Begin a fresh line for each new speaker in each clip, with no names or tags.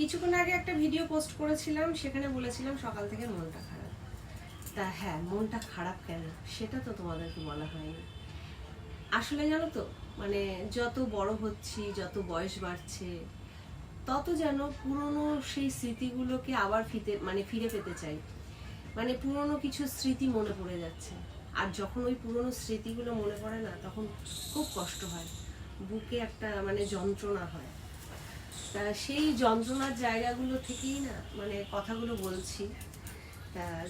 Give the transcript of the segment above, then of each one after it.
কিছুক্ষণ আগে একটা ভিডিও পোস্ট করেছিলাম, সেখানে বলেছিলাম সকাল থেকে মনটা খারাপ। তা হ্যাঁ মনটা খারাপ কেন? সেটা তো তোমাদেরকে বলা হয়নি। আসলে জানো তো মানে যত বড় হচ্ছি, যত বয়স বাড়ছে, তত যেন পুরনো সেই স্মৃতিগুলোকে আবার ফিতে মানে ফিরে পেতে চাই। মানে পুরনো কিছু স্মৃতি মনে পড়ে যাচ্ছে। আর যখন ওই পুরনো স্মৃতিগুলো মনে পড়ে না, তখন খুব কষ্ট হয়। বুকে একটা মানে যন্ত্রণা হয়। সেই যন্ত্রণার জায়গাগুলো থেকেই না মানে কথাগুলো বলছি।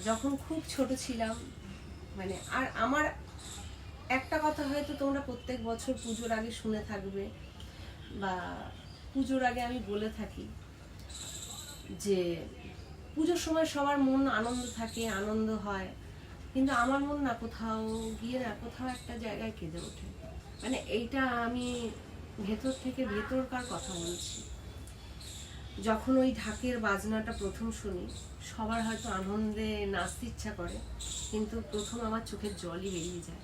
যখন খুব ছোট ছিলাম মানে আর আমার একটা কথা হয়তো তোমরা প্রত্যেক বছর পুজোর আগে শুনে থাকবে বা পুজোর আগে আমি বলে থাকি যে পুজোর সময় সবার মন আনন্দ থাকে, আনন্দ হয়। কিন্তু আমার মন না কোথাও গিয়ে না, কোথাও একটা জায়গায় কেঁদে ওঠে। মানে এইটা আমি ভেতর থেকে ভেতরকার কথা বলছি। যখন ওই ঢাকের বাজনাটা প্রথম শুনি, সবার হয়তো আনন্দে নাচতে ইচ্ছা করে, কিন্তু প্রথম আমার চোখের জলই বেরিয়ে যায়।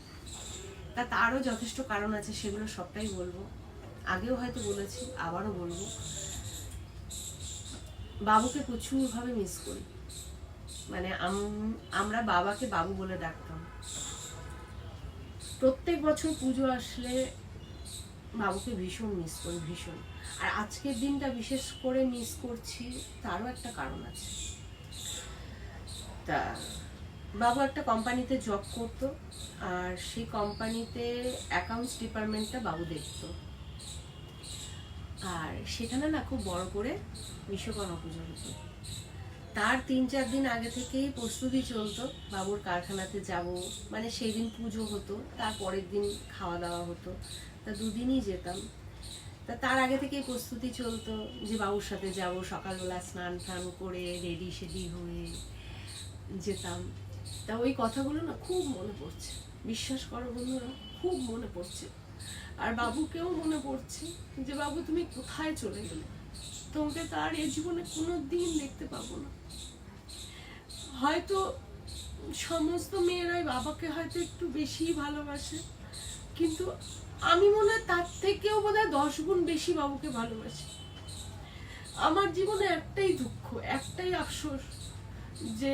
তা তারও যথেষ্ট কারণ আছে, সেগুলো সবটাই বলব। আগেও হয়তো বলেছি, আবারও বলব। বাবুকে প্রচুরভাবে মিস করি। মানে আম- আমরা বাবাকে বাবু বলে ডাকতাম। প্রত্যেক বছর পুজো আসলে বাবুকে ভীষণ মিস করি, ভীষণ। আর আজকের দিনটা বিশেষ করে মিস করছি, তারও একটা কারণ আছে। তা বাবু একটা কোম্পানিতে জব করত, আর সেই কোম্পানিতে অ্যাকাউন্টস ডিপার্টমেন্টটা বাবু দেখতো। আর সেখানে না খুব বড় করে বিশ্বকর্মা পুজো হতো। তার তিন চার দিন আগে থেকেই প্রস্তুতি চলতো, বাবুর কারখানাতে যাব মানে সেই দিন পুজো হতো, তার পরের দিন খাওয়া দাওয়া হতো। তা দুদিনই যেতাম। তা তার আগে থেকেই প্রস্তুতি চলতো যে বাবুর সাথে যাব, সকালবেলা স্নান টান করে রেডি সেডি হয়ে যেতাম। তা ওই কথাগুলো না খুব মনে পড়ছে। বিশ্বাস করো বন্ধুরা, খুব মনে পড়ছে। আর বাবুকেও মনে পড়ছে যে বাবু তুমি কোথায় চলে গেলে? তোমাকে তার এ জীবনে কোনো দিন দেখতে পাবো না। হয়তো সমস্ত মেয়েরাই বাবাকে হয়তো একটু বেশি ভালোবাসে, কিন্তু আমি মনে হয় তার থেকেও বোধ হয় দশ গুণ বেশি বাবুকে ভালোবাসি। আমার জীবনে একটাই দুঃখ, একটাই আফসোস যে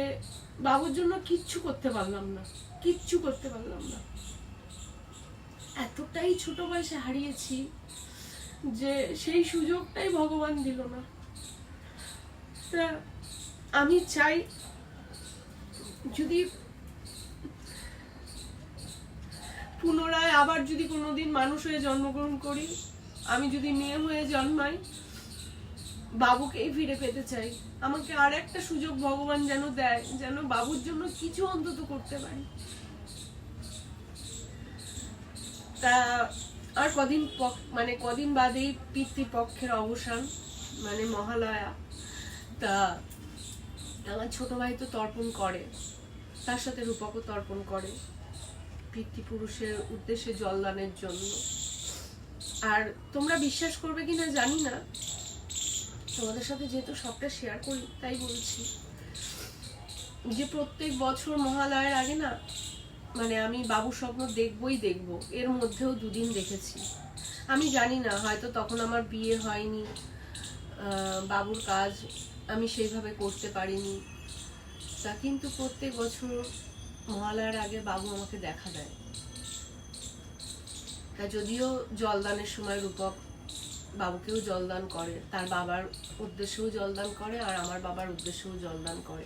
বাবুর জন্য কিচ্ছু করতে পারলাম না, কিচ্ছু করতে পারলাম না। এতটাই ছোট বয়সে হারিয়েছি যে সেই সুযোগটাই ভগবান দিল না। আমি চাই যদি পুনরায় আবার যদি কোনোদিন মানুষ হয়ে জন্মগ্রহণ করি, আমি যদি মেয়ে হয়ে জন্মাই বাবুকেই ফিরে পেতে চাই। আমাকে আর একটা সুযোগ ভগবান যেন দেয়, যেন বাবুর জন্য কিছু অন্তত করতে পারি। তা আর কদিন মানে কদিন বাদেই পিতৃপক্ষের অবসান মানে মহালয়া। তা আমার ছোট ভাই তো তর্পণ করে, তার সাথে রূপকও তর্পণ করে। পিতৃপুরুষের উদ্দেশ্যে জলদানের জন্য। আর তোমরা বিশ্বাস করবে কিনা জানি না। তোমাদের সাথে যেহেতু সবটা শেয়ার করি, তাই বলছি। যে প্রত্যেক বছর মহালয়ের আগে না মানে আমি বাবুর স্বপ্ন দেখবই দেখব। এর মধ্যেও দুদিন দেখেছি। আমি জানি না, হয়তো তখন আমার বিয়ে হয়নি বাবুর কাজ আমি সেইভাবে করতে পারিনি। তা কিন্তু প্রত্যেক বছর মহালয়ার আগে বাবু আমাকে দেখা দেয়। তা যদিও জলদানের সময় রূপক বাবুকেও জলদান করে, তার বাবার উদ্দেশ্যেও জলদান করে আর আমার বাবার উদ্দেশ্যেও জলদান করে।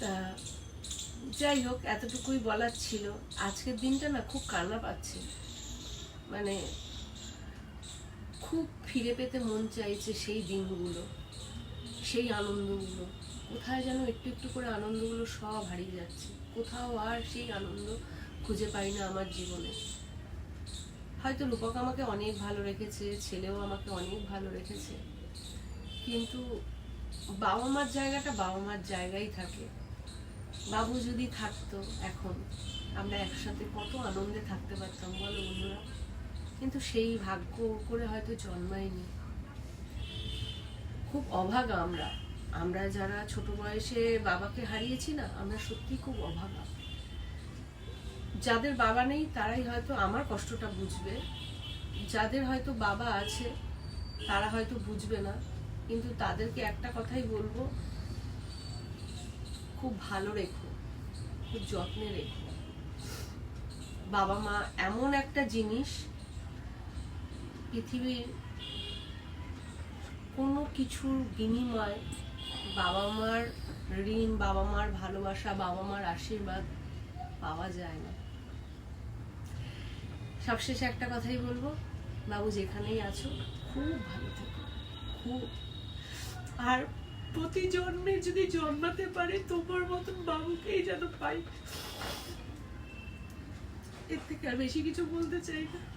তা যাই হোক, এতটুকুই বলার ছিল। আজকের দিনটা না খুব কান্না পাচ্ছে। মানে খুব ফিরে পেতে মন চাইছে সেই দিনগুলো, সেই আনন্দগুলো। কোথায় যেন একটু একটু করে আনন্দগুলো সব হারিয়ে যাচ্ছে। কোথাও আর সেই আনন্দ খুঁজে পাই না আমার জীবনে। হয়তো রূপক আমাকে অনেক ভালো রেখেছে, ছেলেও আমাকে অনেক ভালো রেখেছে। কিন্তু বাবা মার জায়গাটা বাবা মার জায়গায় থাকে। বাবু যদি থাকতো এখন, আমরা একসাথে কত আনন্দে থাকতে পারতাম, বলো বন্ধুরা? কিন্তু সেই ভাগ্য করে হয়তো জন্মায়নি। খুব অভাগা আমরা। আমরা যারা ছোট বয়সে বাবাকে হারিয়েছি না, আমরা সত্যি খুব অভাগা। যাদের বাবা নেই, তারাই হয়তো আমার কষ্টটা বুঝবে। যাদের হয়তো বাবা আছে, তারা হয়তো বুঝবে না। কিন্তু তাদেরকে একটা কথাই বলব, খুব ভালো রেখো, খুব যত্নে রেখো। বাবা মা এমন একটা জিনিস, পৃথিবীর কোনো কিছুর বিনিময় বাবা মার ঋণ বাবা মার ভালোবাসা বাবা মার আশীর্বাদ পাওয়া যায় না। সবশেষে একটা কথাই বলব, বাবু যেখানেই আছো, খুব ভালো থেকো। খুব।
আর প্রতি জন্মে যদি জন্মাতে পারে, তোমার মতন বাবুকেই যেন পাই। এর থেকে আর বেশি কিছু বলতে চাই না।